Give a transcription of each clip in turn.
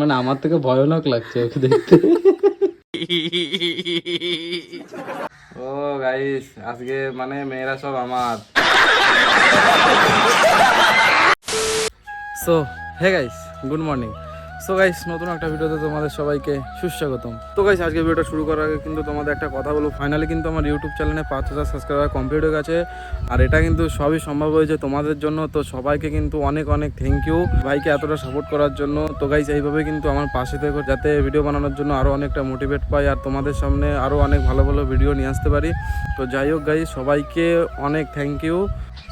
মানে আমার থেকে ভয়ানক লাগছে ওকে দেখতে। ও গাইস আজকে মানে মেয়েরা সব আমার। So hey guys good morning so guys নতুন একটা ভিডিওতে তোমাদের সবাইকে সুস্বাগতম। তো গাইস আজকে ভিডিওটা শুরু করার আগে কিন্তু তোমাদের একটা কথা বলব। ফাইনালি কিন্তু আমার ইউটিউব চ্যানেলে পাঁচ হাজার সাবস্ক্রাইবার কমপ্লিট হয়ে গেছে। আর এটা কিন্তু সবই সম্ভব হয়েছে তোমাদের জন্য। তো, সবাইকে কিন্তু অনেক অনেক থ্যাংক ইউ ভাইকে এতটা সাপোর্ট করার জন্য। তো গাইস এইভাবে কিন্তু আমার পাশে থেকে। যাতে ভিডিও বানানোর জন্য আরও অনেকটা মোটিভেট পাই। আর তোমাদের সামনে আরও অনেক ভালো ভালো ভিডিও নিয়ে আসতে পারি। তো, যাই হোক গাইস সবাইকে অনেক থ্যাংক ইউ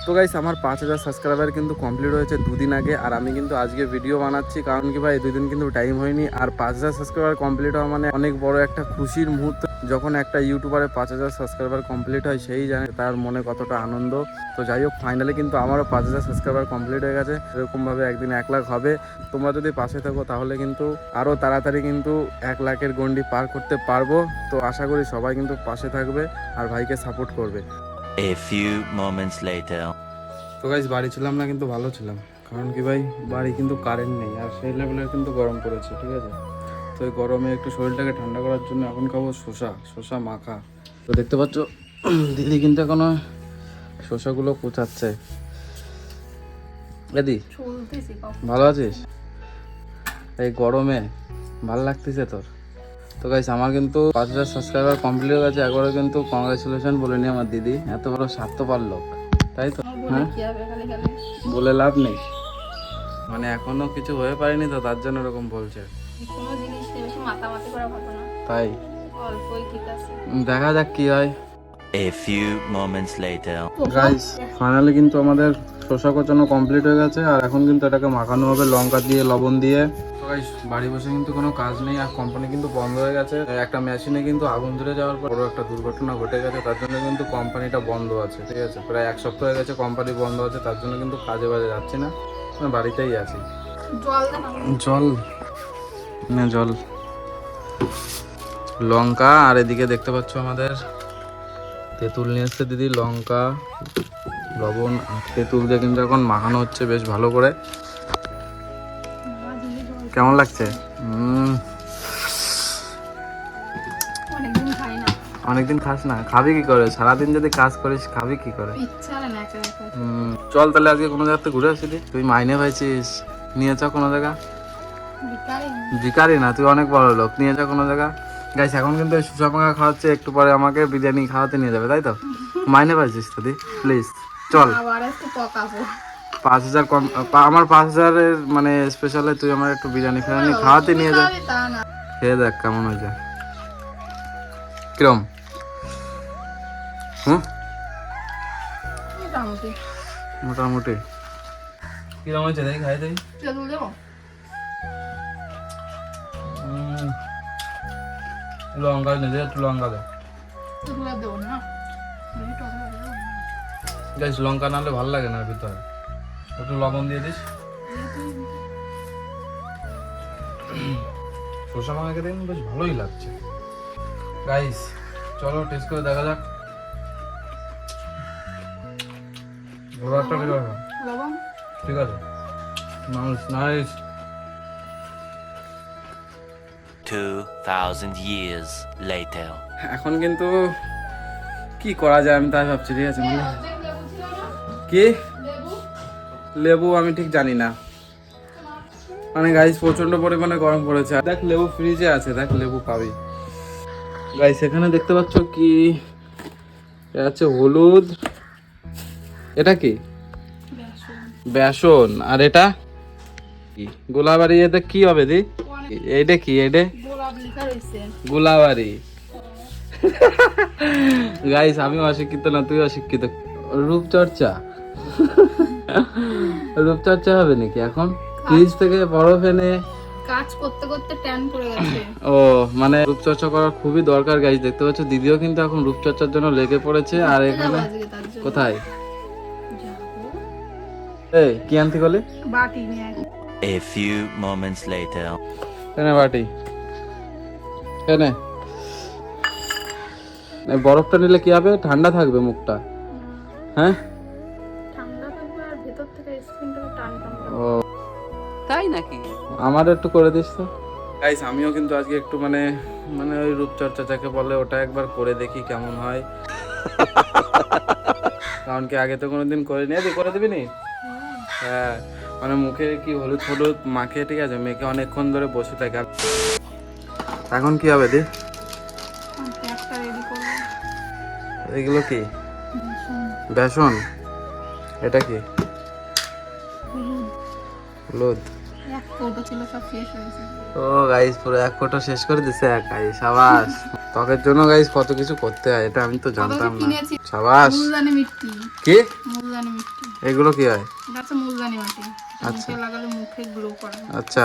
তো গাইস আমার পাঁচ হাজার সাবস্ক্রাইবার কিন্তু কমপ্লিট হয়েছে দুদিন আগে, আর আমি কিন্তু আজকে ভিডিও বানাচ্ছি, কারণ কি ভাই, দুদিন কিন্তু টাইম হয়নি, আর পাঁচ হাজার সাবস্ক্রাইবার কমপ্লিট হওয়া মানে অনেক বড় একটা খুশির মুহূর্ত। যখন একটা ইউটিউবারের পাঁচ হাজার সাবস্ক্রাইবার কমপ্লিট হয়, সেই জানে তার মনে কতটা আনন্দ। তো যাই হোক ফাইনালি কিন্তু আমারও পাঁচ হাজার সাবস্ক্রাইবার কমপ্লিট হয়ে গেছে, এরকমভাবে একদিন এক লাখ হবে। তোমরা যদি পাশে থাকো, তাহলে কিন্তু আরও তাড়াতাড়ি কিন্তু এক লাখের গন্ডি পার করতে পারব। তো আশা করি সবাই কিন্তু পাশে থাকবে, আর ভাইকে সাপোর্ট করবে। A few moments later. তো গাইজ বাড়ি ছিলাম না কিন্তু ভালো ছিলাম। কারণ কি ভাই বাড়ি কিন্তু কারেন্ট নেই আর সেই লেভেলের কিন্তু গরম পড়েছে ঠিক আছে? তো এই গরমে একটু শরীরটাকে ঠান্ডা করার জন্য এখন খাব শসা শসা মাখা। তো দেখতে পাচ্ছ দিদি কিন্তু এখনও শসাগুলো কোচাচ্ছে। দিদি ভালো আছিস? এই গরমে ভালো লাগতেছে তোর? তো গাইস আমার কিন্তু পাঁচ হাজার সাবস্ক্রাইবার কমপ্লিট হয়ে গেছে। একবারও কিন্তু কংগ্রেচুলেশন বলেনি আমার দিদি। এত বড় স্বার্থপর লোক। তাই তো? হ্যাঁ? বলে লাভ নেই। মানে এখনও কিছু হয়ে পারেনি তো তার জন্য এরকম বলছে। তাই। দেখা যাক কি হয়। A few moments later. Guys finally কিন্তু আমাদের শসা কোচানো কমপ্লিট হয়ে গেছে আর এখন কিন্তু এটাকে মাখানো হবে লঙ্কা দিয়ে লবণ দিয়ে। গাইস বাড়ি বসে কিন্তু কোনো কাজ নেই আর কোম্পানি কিন্তু বন্ধ হয়ে গেছে। একটা মেশিনে কিন্তু আগুন ধরে যাওয়ার পর বড় একটা দুর্ঘটনা ঘটে গেছে তার জন্য কিন্তু কোম্পানিটা বন্ধ আছে ঠিক আছে? প্রায় এক সপ্তাহ হয়ে গেছে কোম্পানি বন্ধ আছে তার জন্য কিন্তু কাজে বাজে যাচ্ছি না। বাড়িতেই আছি। জল? না জল। লঙ্কা আর এদিকে দেখতে পাচ্ছ আমাদের তেঁতুল নিয়ে এসছে দিদি লঙ্কা লবণ আর তেঁতুল দিয়ে কিন্তু এখন মাখানো হচ্ছে বেশ ভালো করে। কেমন লাগছে? অনেকদিন খাস না। খাবি কি করে? সারাদিন যদি কাজ করিস খাবি কি করে? চল তাহলে আজকে কোনো জায়গাতে ঘুরে আসি দি। তুই মাইনে পাইছিস নিয়ে চ কোনো জায়গা। ভিকারি না তুই অনেক বড় লোক। নিয়ে যা কোনো জায়গা। গাইস এখন কিন্তু এই সুসা মাখা খাওয়াচ্ছে একটু পরে আমাকে বিরিয়ানি খাওয়াতে নিয়ে যাবে তাই তো? মাইনে পাইছিস তো দি? প্লিজ চল। আবার একটু পকাবো পাঁচ হাজার কম আমার পাঁচ হাজারের মানে স্পেশালে তুই আমার একটু বিরিয়ানি ফিরিয়ানি খাওয়াতে নিয়ে যা। খেয়ে দেখ কেমন হয়েছে। কিরম? হুম? মোটামুটি। মোটামুটি। কিরম হয়েছে দেখি খাই দেখি। লঙ্কা দে একটু লঙ্কা দে তেঁতুল আর দেবো না? বেশি টক লাগে দেবো। গাইস লঙ্কা নাহলে ভালো লাগে না ভিতরে। একটু লবণ দিয়ে দিস। শসা মাখাকে দেখুন বেশ ভালোই লাগছে। গাইস চলো টেস্ট করে দেখা যাক। ঠিক আছে। Nice nice 2,000 years later. এখন কিন্তু কি করা যায় আমি তাই ভাবছি ঠিক আছে মানে কি? লেবু লেবু আমি ঠিক জানি না। মানে গাইস প্রচণ্ড পরিমাণে গরম পড়েছে। আর দেখ লেবু ফ্রিজে আছে দেখ লেবু পাবি। গাইস এখানে দেখতে পাচ্ছ কি? এটা হচ্ছে হলুদ। এটা কি? বেসন। বেসন। আর এটা কি? গোলাবাড়ি এটা কি হবে দি? এইটা কি গোলাপ গোলাবাড়ি। গাইস আমি অশিক্ষিত না তুই অশিক্ষিত। রূপচর্চা। রূপচর্চা হবে নাকি এখন? ফ্রিজ থেকে বরফ এনে কাজ করতে করতে ট্যান পড়ে গেছে। ও মানে রূপচর্চা করার খুবই দরকার গাইস দেখতে পাচ্ছ দিদিও কিন্তু এখন রূপচর্চার জন্য লেগে পড়েছে আর এখানে কোথায়? এই কি আনতে গেলি? বাটি নিয়ে। A few moments later. এনে বাটি। এনে বরফটা নিলে কি হবে? ঠান্ডা থাকবে মুখটা। হ্যাঁ? ঠান্ডা থাকবে আর ভেতর থেকে স্কিনটাকে টান টান করবে। ও। তাই নাকি? আমার একটু করে দিস তো। গাইস আমিও কিন্তু আজকে একটু মানে মানে ওই রূপচর্চা যাকে বলে ওটা একবার করে দেখি কেমন হয়। কারণ কি আগে তো কোনোদিন করে নিয়ে তুই করে দিবি নি? হ্যাঁ। মানে মুখে কি হলুদ হলুদ মাখে ঠিক আছে? মেখে অনেকক্ষণ ধরে বসে থাকে। এখন কি হবে দি? এগুলো কি? বেসন। এটা কি? হলুদ। এক কৌটো ও গাইস পুরো এক ফটো শেষ করে দিছে একাই সাবাস। ত্বকের জন্য গাইস কত কিছু করতে হয় এটা আমি তো জানতাম না। সাবাস। কি? এগুলো কি হয়? মুলদানি মাটি। মুখে লাগালে মুখে গ্লো করে আচ্ছা।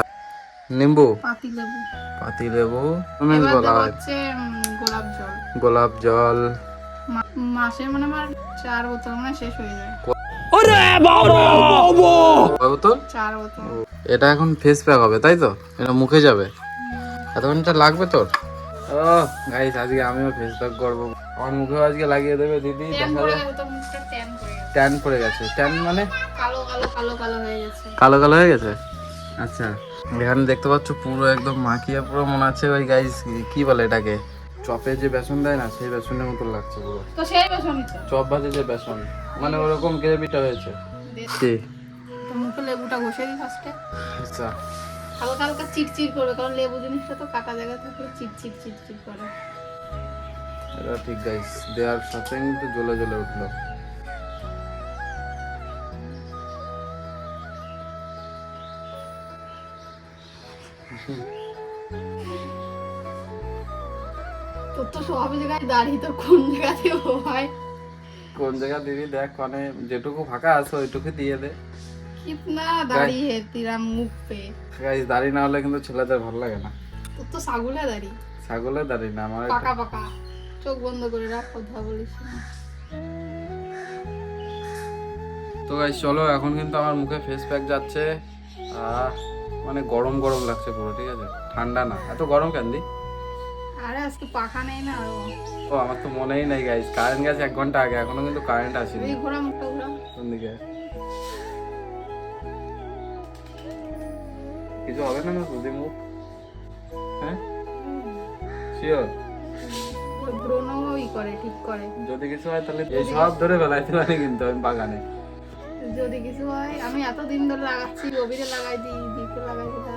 নিম্বু? পাতি লেবু। পাতি লেবু। বলা হচ্ছে গোলাপ জল। গোলাপ জল। মাসে মানে আমার চার বোতল মানে শেষ হয়ে যায়। বাবু! তো চার বোতল। এটা এখন ফেস প্যাক হবে তাই তো? এটা মুখে যাবে। এতক্ষণটা লাগবে তোর? ও গাইস আজকে আমিও ফেস প্যাক করব। আমার মুখেও আজকে লাগিয়ে দেবে দিদি ট্যান দেখা। পড়ে যায় ট্যান পড়ে গেছে। ট্যান মানে? কালো কালো কালো কালো হয়ে গেছে। কালো কালো হয়ে গেছে? আচ্ছা। এখানে দেখতে পাচ্ছ পুরো একদম মাখিয়ে পুরো মনে আছে ওই গাইস কি বলে এটাকে? চপে যে বেসন দেয় না সেই বেসনের মতো লাগছে পুরো। তো সেই বেসনই তো। চপ ভাজে যে বেসন মানে ওরকম গ্রেভিটা হয়েছে। কি? তো মুখে লেবুটা ঘষে দিই ফার্স্টে আচ্ছা। হালকা হালকা চিটচিট করবে কারণ লেবু জিনিসটা তো কাটা জায়গা থাকলে চিটচিট চিটচিট করে। এটা ঠিক গাইস দেওয়ার সাথে কিন্তু জ্বলে জ্বলে উঠল। তোর তো সব জায়গায় দাঁড়িয়ে তো কোন জায়গা হয়? কোন জায়গা দিবি দেখ মানে যেটুকু ফাঁকা আছে ওইটুকু দিয়ে দে। কিতনা দাড়ি হে তেরা মুখ পে। গাইস দাড়ি না হলে কিন্তু ছেলেদের ভালো লাগে না। তোর তো ছাগলে দাড়ি। ছাগলের দাড়ি না আমার পাকা পাকা। চোখ বন্ধ করে রাখ কথা বলিস। তো গাইস চলো এখন কিন্তু আমার মুখে ফেস প্যাক যাচ্ছে। মানে গরম গরম লাগছে পুরো ঠিক আছে? ঠান্ডা না। এত গরম কেন দি? আরে আজকে পাখা নেই না আরও। ও আমার তো মনেই নেই গাইস কারেন্ট গেছে এক ঘণ্টা আগে এখনও কিন্তু কারেন্ট আসেনি। এই ঘোরা মুখটা ঘোরা। কোন দিকে? কিছু হবে না না যদি মুখ? হ্যাঁ? শিওর ব্রণও ই করে ঠিক করে। যদি কিছু হয় তাহলে এই সব ধরে বেলাইতে পারি কিন্তু আমি বাগানে। যদি কিছু হয় আমি এতদিন ধরে লাগাচ্ছি রবিরে লাগাই দিই দীপে লাগাই দিলাম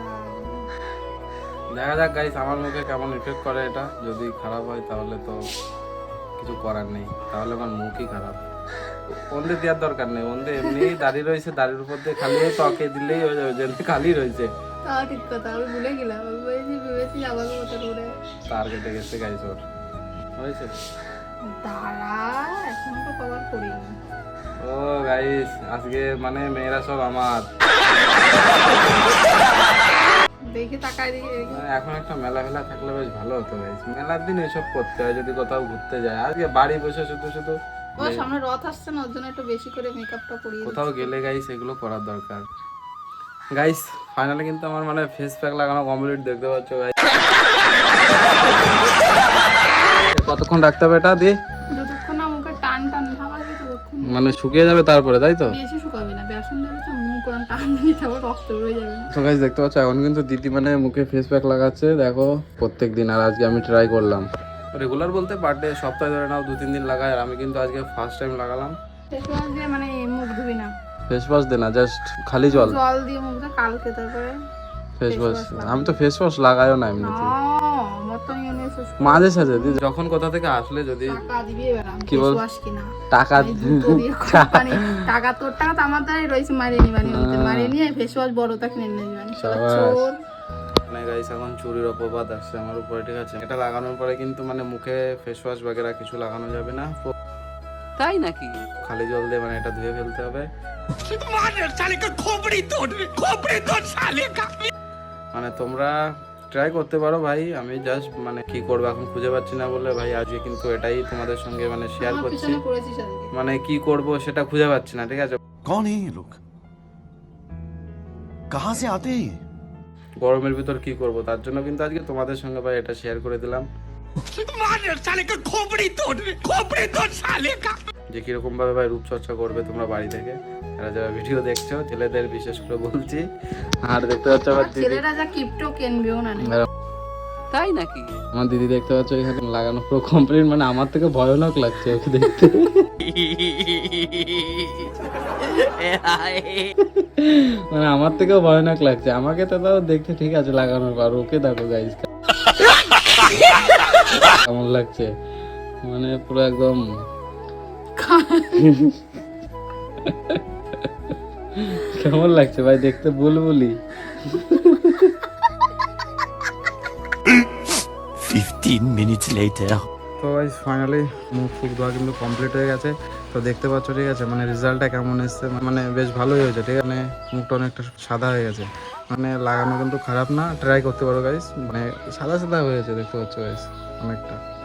দেখা যাক গাইস আমার মুখে কেমন ইফেক্ট করে এটা। যদি খারাপ হয় তাহলে তো কিছু করার নেই। তাহলে আমার মুখই খারাপ। ওন্দে দেওয়ার দরকার নেই। ওন্দে এমনি দাড়ি রয়েছে দাড়ির উপর দিয়ে খালি ত্বকে দিলেই হয়ে যাবে যেমনি খালি রয়েছে। তাও ঠিক কথা আমি ভুলে গেলাম। আমি বলেছি ভেবেছি আমাকে মতো করে তার কেটে গেছে গাইস ওর। হয়েছে? দাঁড়া এখনও তো কভার করিনি। ও গাইস আজকে মানে মেয়েরা সব আমার। দেখি তাকাই দেখি মানে এখন একটা মেলা ফেলা থাকলে বেশ ভালো হতো মেলার দিন এসব করতে হয় যদি কোথাও ঘুরতে যায়। আজকে বাড়ি বসে শুধু শুধু ও সামনে রথ আসছে না ওর জন্য একটু বেশি করে মেকআপটা করিয়ে কোথাও গেলে গাইস এগুলো করার দরকার। গাইস ফাইনালি কিন্তু আমার মানে ফেস প্যাক লাগানো কমপ্লিট দেখতে পাচ্ছ গাইস কতক্ষণ রাখতে হবে এটা? দিয়ে যতক্ষণ না মুখে টান টান ভাব আসবে ততক্ষণ মানে শুকিয়ে যাবে তারপরে তাই তো? বেশি টান দিয়ে তারপর রক্ত বেরোয় যাবে। তো গাইস দেখতে পাচ্ছ এখন কিন্তু দিদি মানে মুখে ফেস প্যাক লাগাচ্ছে। দেখো প্রত্যেক দিন আর আজকে আমি ট্রাই করলাম। রেগুলার বলতে পার-ডে সপ্তাহে ধরে নাও দু তিন দিন লাগাই আর আমি কিন্তু আজকে ফার্স্ট টাইম লাগালাম। ফেস ওয়াশ দিয়ে মানে মুখ ধুবি না। ফেস ওয়াশ দে না জাস্ট খালি জল। জল দিয়ে মুখটা কালকে তারপরে ফেস ওয়াশ আমি তো ফেস ওয়াশ লাগাইও না এমনিতে মাঝে সাঝে যখন কোথা থেকে আসলে যদি টাকা দিবি এবার কি বল? টাকা টাকা তোর টাকা তো আমার দ্বারাই রয়েছে মারিয়ে নিবানি মারিয়ে নিয়ে ফেস ওয়াশ বড়টা কিনে চোর। মানে গাইস এখন চুরির অপবাদ আসছে আমার উপরে ঠিক আছে? এটা লাগানোর পরে কিন্তু মানে মুখে ফেস ওয়াশ বাগেরা কিছু লাগানো যাবে না। তাই নাকি? খালি জল দিয়ে মানে এটা ধুয়ে ফেলতে হবে। মানে তোমরা ট্রাই করতে পারো ভাই। আমি জাস্ট মানে কি করব এখন খুঁজে পাচ্ছি না বলে ভাই আজকে কিন্তু এটাই তোমাদের সঙ্গে মানে শেয়ার করছি। মানে কি করব সেটা খুঁজে পাচ্ছি না ঠিক আছে? কোন এই লোক কাহা সে আতে গরমের ভিতর কি করব? তার জন্য কিন্তু আজকে তোমাদের সঙ্গে ভাই এটা শেয়ার করে দিলাম। মানে সালে কা খোপড়ি তোড় খোপড়ি তোড় সালে কা যে কীরকম ভাবে ভাই রূপচর্চা করবে তোমরা বাড়ি থেকে? যারা যারা ভিডিও দেখছ ছেলেদের বিশেষ করে বলছি। আর দেখতে পাচ্ছ আমার ছেলেরা যা কিপটো কিনবেও না তাই নাকি? আমার দিদি দেখতে পাচ্ছ এখানে লাগানো পুরো কমপ্লিট মানে আমার থেকে ভয়ানক লাগছে ওকে দেখতে। মানে আমার থেকেও ভয়ানক লাগছে। আমাকে তো তাও দেখতে ঠিক আছে লাগানোর পর ওকে দেখো গাইস কেমন লাগছে? মানে পুরো একদম কেমন লাগছে ভাই? দেখতে বুলবুলি। 15 minutes later. তো গাইস ফাইনালি মুখ ফুক ধোয়া কিন্তু কমপ্লিট হয়ে গেছে। তো দেখতে পাচ্ছ ঠিক আছে? মানে রেজাল্টটা কেমন এসছে? মানে বেশ ভালোই হয়েছে ঠিক আছে? মানে মুখটা অনেকটা সাদা হয়ে গেছে। মানে লাগানো কিন্তু খারাপ না। ট্রাই করতে পারো গাইস মানে সাদা সাদা হয়েছে দেখতে পাচ্ছ গাইস অনেকটা।